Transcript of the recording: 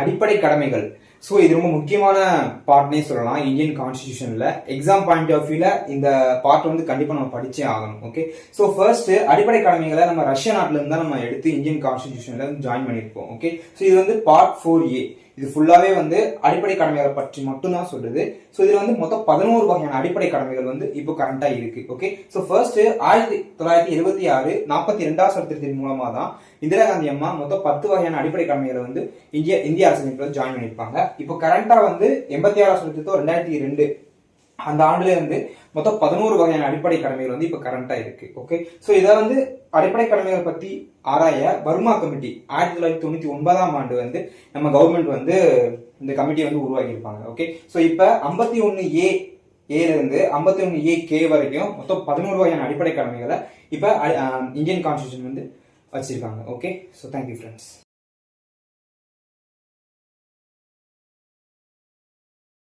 அடிப்படை கடமைகள். ஸோ இது ரொம்ப முக்கியமான பார்ட்னே சொல்லலாம். இந்தியன் கான்ஸ்டியூஷன்ல எக்ஸாம் பாயிண்ட் ஆஃப் வியூல இந்த பார்ட் வந்து கண்டிப்பா நம்ம படிச்சே ஆகணும். ஓகே ஸோ ஃபர்ஸ்ட் அடிப்படை கடமைகளை நம்ம ரஷ்ய நாட்டுல இருந்து தான் நம்ம எடுத்து இந்தியன் கான்ஸ்டியூஷன்ல ஜாயின் பண்ணியிருப்போம். ஓகே ஸோ இது வந்து பார்ட் ஃபோர் ஏ இது ஃபுல்லாகவே வந்து அடிப்படை கடமைகளை பற்றி மட்டும்தான் சொல்றது. ஸோ இதில் வந்து மொத்தம் பதினோரு வகையான அடிப்படை கடமைகள் வந்து இப்போ கரண்டாக இருக்கு. ஓகே ஸோ ஃபர்ஸ்ட் ஆயிரத்தி தொள்ளாயிரத்தி எழுபத்தி ஆறு நாற்பத்தி ரெண்டாவது சட்டத்தின் மூலமாக தான் இந்திரா காந்தி அம்மா மொத்தம் பத்து வகையான அடிப்படை கடமைகளை வந்து இந்திய இந்திய அரசமைப்பில் ஜாயின் பண்ணியிருப்பாங்க. இப்போ கரண்டா வந்து எண்பத்தி ஆறாம் சட்டத்தோ ரெண்டாயிரத்தி ரெண்டு அந்த ஆண்டுல இருந்து மொத்தம் பதினோரு வகையான அடிப்படை கடமைகள் வந்து இப்ப கரண்டா இருக்கு. ஓகே சோ இதை வந்து அடிப்படை கடமைகளை பத்தி ஆராய பர்மா கமிட்டி ஆயிரத்தி தொள்ளாயிரத்தி தொண்ணூத்தி ஒன்பதாம் ஆண்டு வந்து நம்ம கவர்மெண்ட் வந்து இந்த கமிட்டி வந்து உருவாக்கியிருப்பாங்க. ஓகே சோ இப்ப ஐம்பத்தி ஒன்று ஏ ஏல இருந்து ஐம்பத்தி ஒன்று ஏ கே வரைக்கும் மொத்தம் பதினோரு வகையான அடிப்படை கடமைகளை இப்ப இந்தியன் கான்ஸ்டியூஷன் வந்து வச்சிருக்காங்க. Okay so thank you friends